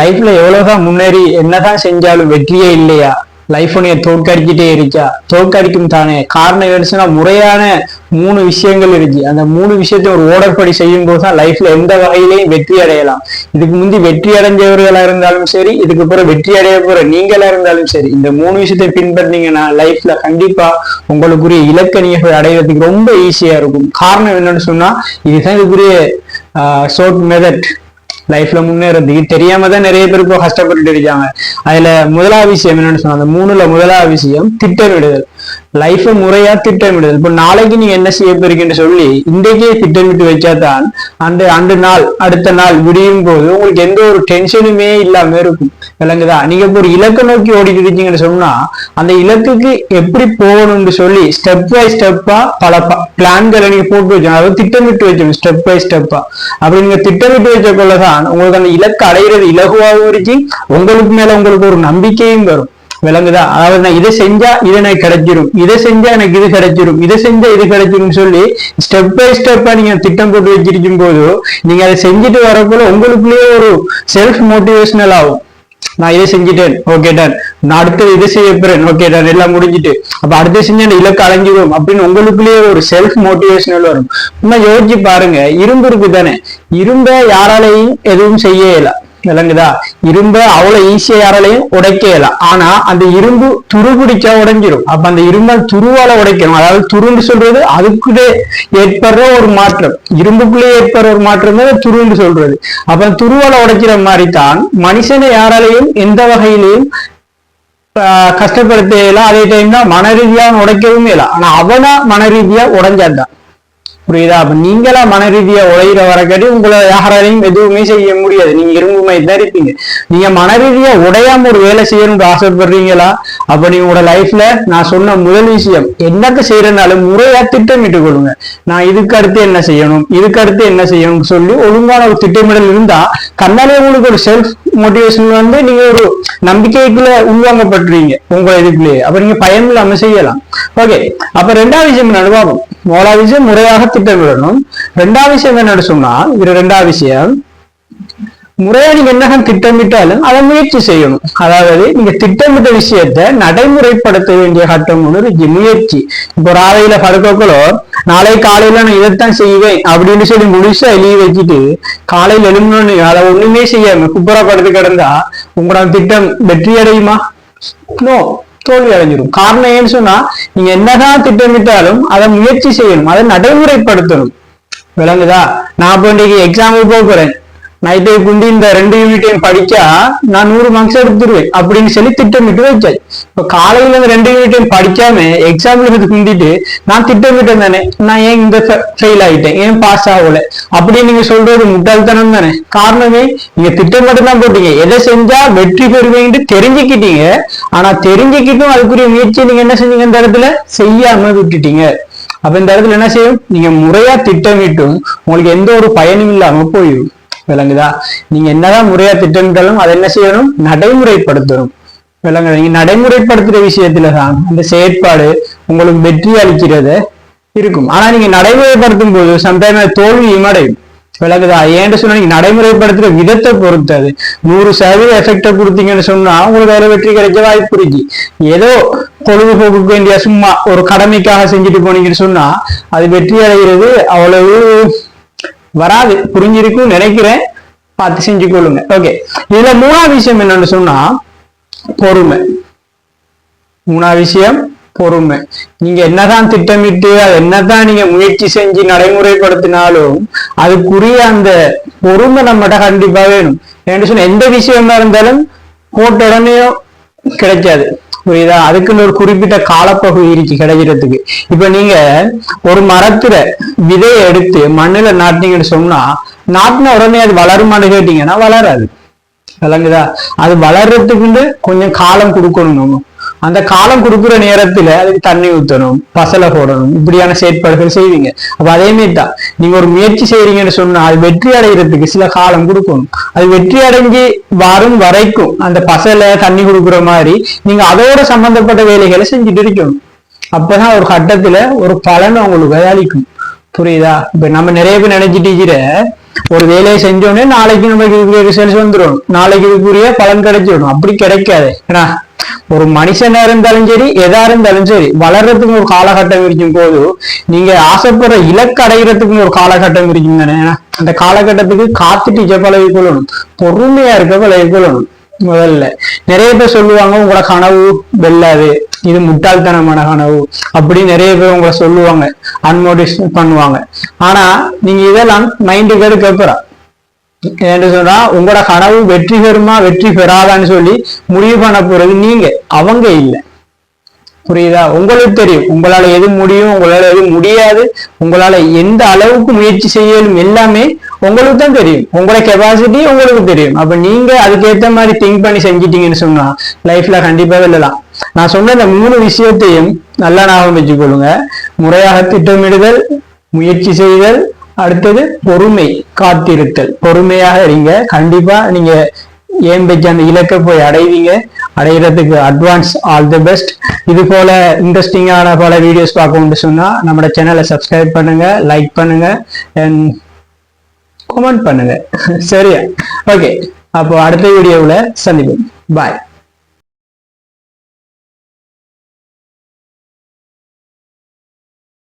லைஃப்ல எவ்வளவுதான் முன்னேறி என்னதான் செஞ்சாலும் வெற்றியே இல்லையா? லைஃப் உனைய தோற்கடிச்சிட்டே இருக்கா தோற்கடிக்கும் தானே. காரணம் என்னச்சுன்னா முறையான மூணு விஷயங்கள் இருக்கு. அந்த மூணு விஷயத்தை ஒரு ஓடற்படி செய்யும் போது தான் லைஃப்ல எந்த வகையிலையும் வெற்றி அடையலாம். இதுக்கு முந்தி வெற்றி அடைஞ்சவர்களா இருந்தாலும் சரி இதுக்கு பிறகு வெற்றி அடைய போற நீங்களா இருந்தாலும் சரி இந்த மூணு விஷயத்தை பின்பற்றீங்கன்னா லைஃப்ல கண்டிப்பா உங்களுக்குரிய இலக்க நீங்க போய் ரொம்ப ஈஸியா இருக்கும். காரணம் என்னன்னு சொன்னா இதுதான் இதுக்குரிய ஷோர்ட் மெதட் லைஃப்ல முன்னேறதுக்கு. தெரியாம தான் நிறைய பேர் இப்போ கஷ்டப்பட்டு இருக்காங்க. அதுல முதலாவது விஷயம் என்னன்னு சொன்னா அந்த மூணுல முதலாவது விஷயம் திட்டமிடுதல். லைஃபை முறையா திட்டமிடுதல். இப்போ நாளைக்கு நீங்க என்ன செய்ய போறீங்கன்னு சொல்லி இன்றைக்கே திட்டமிட்டு வச்சாதான் அந்த அந்த நாள் அடுத்த நாள் விடியும் போது உங்களுக்கு எந்த ஒரு டென்ஷனுமே இல்லாம இருக்கும். விளங்குதா? நீங்க இப்போ ஒரு இலக்கை நோக்கி ஓடிட்டு இருக்கீங்கன்னு சொன்னா அந்த இலக்குக்கு எப்படி போகணும்னு சொல்லி ஸ்டெப் பை ஸ்டெப்பா பல பிளான்களை நீங்க போட்டு வச்சோம் அதாவது திட்டமிட்டு வச்சோம் ஸ்டெப் பை ஸ்டெப்பா அப்படி நீங்க திட்டமிட்டு வச்சக்குள்ளதான் உங்களுக்கு அந்த இலக்கு அடைகிறது இலகுவாகவும் இருக்கு. உங்களுக்கு மேல உங்களுக்கு ஒரு நம்பிக்கையும் வரும். விளங்குதா? அதாவது நான் இதை செஞ்சா இது எனக்கு கிடைச்சிரும். இதை செஞ்சா எனக்கு இது கிடைச்சிரும். இதை செஞ்சா இது கிடைச்சிரும் சொல்லி ஸ்டெப் பை ஸ்டெப்பா நீங்க திட்டம் போட்டு வச்சிருக்கும் போது நீங்க அதை செஞ்சுட்டு வரக்குள்ள உங்களுக்குள்ளேயே ஒரு செல்ஃப் மோட்டிவேஷனல் ஆகும். நான் இதை செஞ்சுட்டேன். ஓகே டன் நான் அடுத்தது இதை செய்ய போறேன். ஓகே டன் எல்லாம் முடிஞ்சிட்டு. அப்ப அடுத்து செஞ்சேன் இலக்கு அலைஞ்சிடும் அப்படின்னு உங்களுக்குள்ளேயே ஒரு செல்ஃப் மோட்டிவேஷனல் வரும். சும்மா யோசிச்சு பாருங்க. இரும்பு இருக்கு தானே இரும்ப யாராலையும் எதுவும் செய்ய இயலாம் விளங்குதா? இரும்ப அவ்வளவு ஈஸியா யாராலையும் உடைக்கல ஆனா அந்த இரும்பு துரு பிடிச்சா உடைஞ்சிரும். அப்ப அந்த இரும்பை துருவால உடைக்கணும். அதாவது துருன்னு சொல்றது அதுக்குள்ளே ஏற்படுற ஒரு மாற்றம். இரும்புக்குள்ளே ஏற்படுற ஒரு மாற்றம் தான் துருன்னு சொல்றது. அப்ப துருவால உடைக்கிற மாதிரி தான் மனுஷனை யாராலையும் எந்த வகையிலையும் ஆஹ் கஷ்டப்படுத்தலாம் அதே டைம் தான் மன ரீதியா உடைக்கவும் இல்லை. ஆனா அவனா மன ரீதியா உடைஞ்சாதான். புரியுதா? அப்ப நீங்களா மன ரீதியா உழைகிற வரக்காட்டி உங்களை யாராலையும் எதுவுமே செய்ய முடியாது. நீங்க இரும்பு மாதிரி தான் இருப்பீங்க. நீங்க மன ரீதியா உடையாம ஒரு வேலை செய்யணும்னு ஆசைப்படுறீங்களா? அப்ப நீங்க உங்களோட லைஃப்ல நான் சொன்ன முதல் விஷயம் என்னத்த செய்யறதுனாலும் முறையா திட்டமிட்டு கொள்ளுங்க. நான் இதுக்கு அடுத்து என்ன செய்யணும் இதுக்கு அடுத்து என்ன செய்யணும்னு சொல்லி ஒழுங்கான ஒரு திட்டமிடல் இருந்தா கண்ணாலே உங்களுக்கு ஒரு செல்ஃப் மோட்டிவேஷன் வந்து நீங்க ஒரு நம்பிக்கைக்குள்ள உள்வாங்கப்படுறீங்க உங்க இதுக்குள்ளேயே. அப்ப நீங்க பயன் இல்லாம செய்யலாம். ஓகே அப்ப ரெண்டாவது விஷயம் அனுபவம் பார்ப்போம் விஷயம் முறையாக திட்டமிடணும் ரெண்டாவது விஷயம் என்னன்னு சொன்னா இது ரெண்டாவது விஷயம். முறையா நீங்க என்ன திட்டமிட்டாலும் அதை முயற்சி செய்யணும். அதாவது நீங்க திட்டமிட்ட விஷயத்த நடைமுறைப்படுத்த வேண்டிய கட்டம் ஒன்று முயற்சி. இப்போ ராவையில படுக்கக்குள்ளோ நாளை காலையில நான் இதைத்தான் செய்வேன் அப்படின்னு சொல்லி முழுசா எழுதி வச்சுட்டு காலையில் எழுந்தோன்னு அதை ஒண்ணுமே செய்யாம குப்புறப்படுத்து கிடந்தா உங்களோட திட்டம் வெற்றி அடையுமா நோ தோல்வி அடைஞ்சிடும். காரணம் ஏன்னு சொன்னா நீங்க என்னதான் திட்டமிட்டாலும் அதை முயற்சி செய்யணும் அதை நடைமுறைப்படுத்தணும். விளங்குதா? நான் இப்போ இன்னைக்கு எக்ஸாமுக்கு போக போறேன். நைட்டு குண்டி இந்த ரெண்டு யூனிட்டையும் படிச்சா நான் நூறு மார்க்ஸ் எடுத்துருவேன் அப்படின்னு சொல்லி திட்டமிட்டு வச்சாச்சு இப்ப காலையில இந்த ரெண்டு யூனிட்டையும் படிக்காம எக்ஸாம்ல இருந்து குந்திட்டு நான் திட்டமிட்டேன் தானே. நான் ஏன் இந்த ஃபெயில் ஆயிட்டேன்? ஏன் பாஸ் ஆகல? அப்படின்னு நீங்க சொல்றது முட்டாள்தனம் தானே. காரணமே நீங்க திட்டம் தான் போட்டீங்க. எதை செஞ்சா வெற்றி பெறுவீங்கன்னு தெரிஞ்சுக்கிட்டீங்க. ஆனா தெரிஞ்சுக்கிட்டும் அதுக்குரிய முயற்சி நீங்க என்ன செஞ்சீங்க இந்த இடத்துல? செய்யாம விட்டுட்டீங்க. அப்ப இந்த இடத்துல என்ன செய்யும்? நீங்க முறையா திட்டமிட்டும் உங்களுக்கு எந்த ஒரு பயனும் இல்லாம போயிடும். விளங்குதா? நீங்க என்னதான் முறையா திட்டமிட்டாலும் அதை என்ன செய்யணும்? நடைமுறைப்படுத்தணும். விளங்குதா? நீங்க நடைமுறைப்படுத்துற விஷயத்துல தான் அந்த செயற்பாடு உங்களுக்கு வெற்றி அளிக்கிறது இருக்கும். ஆனா நீங்க நடைமுறைப்படுத்தும் போது சம்டைம் தோல்வியும் அடையும். விளக்குதா ஏன்னு சொன்னா நீங்க நடைமுறைப்படுத்துற விதத்தை பொறுத்தது நூறு சதவீத எஃபெக்டை கொடுத்தீங்கன்னு சொன்னா உங்களுக்கு அதில் வெற்றி கிடைக்க வாய்ப்பு இருக்கு. ஏதோ பொழுதுபோக்குக்கு வேண்டிய சும்மா ஒரு கடமைக்காக செஞ்சுட்டு போனீங்கன்னு சொன்னா அது வெற்றி அடைகிறது அவ்வளவு வராது புரிஞ்சிருக்கும் நினைக்கிறேன். பார்த்து செஞ்சு கொள்ளுங்க. ஓகே இதுல மூணாவது விஷயம் என்னன்னு சொன்னா பொறுமை. மூணாவது விஷயம் பொறுமை. நீங்க என்னதான் திட்டமிட்டு அது என்னதான் நீங்க முயற்சி செஞ்சு நடைமுறைப்படுத்தினாலும் அதுக்குரிய அந்த பொறுமை நம்மகிட்ட கண்டிப்பா வேணும். ஏன்னு சொன்னா எந்த விஷயமா இருந்தாலும் போட்ட உடனே கிடைக்காது. புரியுதா? அதுக்குன்னு ஒரு குறிப்பிட்ட காலப்பகுதி இருக்கு கிடைக்கிறதுக்கு. இப்ப நீங்க ஒரு மரத்துல விதையை எடுத்து மண்ணுல நாட்டினீங்கன்னு சொன்னா நாட்டின உடனே அது வளருமான்னு கேட்டீங்கன்னா வளராது. விளங்குதா? அது வளர்றதுக்குண்டு கொஞ்சம் காலம் கொடுக்கணும் நம்ம. அந்த காலம் கொடுக்குற நேரத்துல அதுக்கு தண்ணி ஊத்தணும் பசலை போடணும் இப்படியான செயற்பாடுகள் செய்வீங்க. அப்ப அதே மாதிரி தான் நீங்க ஒரு முயற்சி செய்றீங்கன்னு சொன்னா அது வெற்றி அடைகிறதுக்கு சில காலம் கொடுக்கணும். அது வெற்றி அடைஞ்சு வரும் வரைக்கும் அந்த பசலை தண்ணி கொடுக்குற மாதிரி நீங்க அதோட சம்பந்தப்பட்ட வேலைகளை செஞ்சுட்டு இருக்கணும். அப்பதான் ஒரு கட்டத்துல ஒரு பலன் உங்களுக்கு அளிக்கும். புரியுதா? இப்ப நம்ம நிறைய பேர் நினைச்சிட்டு ஒரு வேலையை செஞ்சோடனே நாளைக்கு நமக்கு இதுக்குரிய ரிசல்ட்ஸ் வந்துடும் நாளைக்கு இதுக்குரிய பலன் கிடைச்சிடும் அப்படி கிடைக்காது. ஏன்னா ஒரு மனுஷனா இருந்தாலும் சரி எதா இருந்தாலும் சரி வளர்றதுக்கு ஒரு காலகட்டம் இருக்கும் போது நீங்க ஆசைப்படுற இலக்கு அடைகிறதுக்கு ஒரு காலகட்டம் இருக்கும் தானே. ஏன்னா அந்த காலகட்டத்துக்கு காத்துட்டு இஜ பழகி கொள்ளணும் பொறுமையா இருக்க பழகி கொள்ளணும் முதல்ல. நிறைய பேர் சொல்லுவாங்க உங்களோட கனவு வெல்லாது இது முட்டாள்தனமான கனவு அப்படின்னு நிறைய பேர் உங்களை சொல்லுவாங்க. அன்மோட்டிவேஷன் பண்ணுவாங்க. ஆனா நீங்க இதெல்லாம் மைண்டுக்கு எடுக்க என்று சொன்னா உங்களோட கனவு வெற்றி பெறுமா வெற்றி பெறாதான்னு சொல்லி முடிவு பண்ண போறது நீங்க அவங்க இல்லை. புரியுதா? உங்களுக்கு தெரியும். உங்களால எது முடியும் உங்களால எது முடியாது உங்களால எந்த அளவுக்கு முயற்சி செய்யணும் எல்லாமே உங்களுக்கு தான் தெரியும். உங்களோட கெப்பாசிட்டி உங்களுக்கு தெரியும். அப்ப நீங்க அதுக்கேற்ற மாதிரி திங்க் பண்ணி செஞ்சிட்டீங்கன்னு சொன்னா லைஃப்ல கண்டிப்பா வெல்லலாம். நான் சொன்ன இந்த மூணு விஷயத்தையும் நல்லா ஞாபகம் வச்சுக்கொள்ளுங்க. முறையாக திட்டமிடுதல் முயற்சி செய்தல் அடுத்தது பொறுமை காத்திருத்தல். பொறுமையாக இருங்க. கண்டிப்பா நீங்க ஏன் வச்சு அந்த இலக்கை போய் அடைவீங்க? அடைகிறதுக்கு அட்வான்ஸ் ஆல் தி பெஸ்ட் இது போல இன்ட்ரெஸ்டிங்கான பல வீடியோஸ் பார்க்கணும்னு சொன்னா நம்ம சேனலை சப்ஸ்கிரைப் பண்ணுங்க லைக் பண்ணுங்க அண்ட் கமெண்ட் பண்ணுங்க. சரியா? ஓகே அப்போ அடுத்த வீடியோவில் சந்திப்போம். பாய்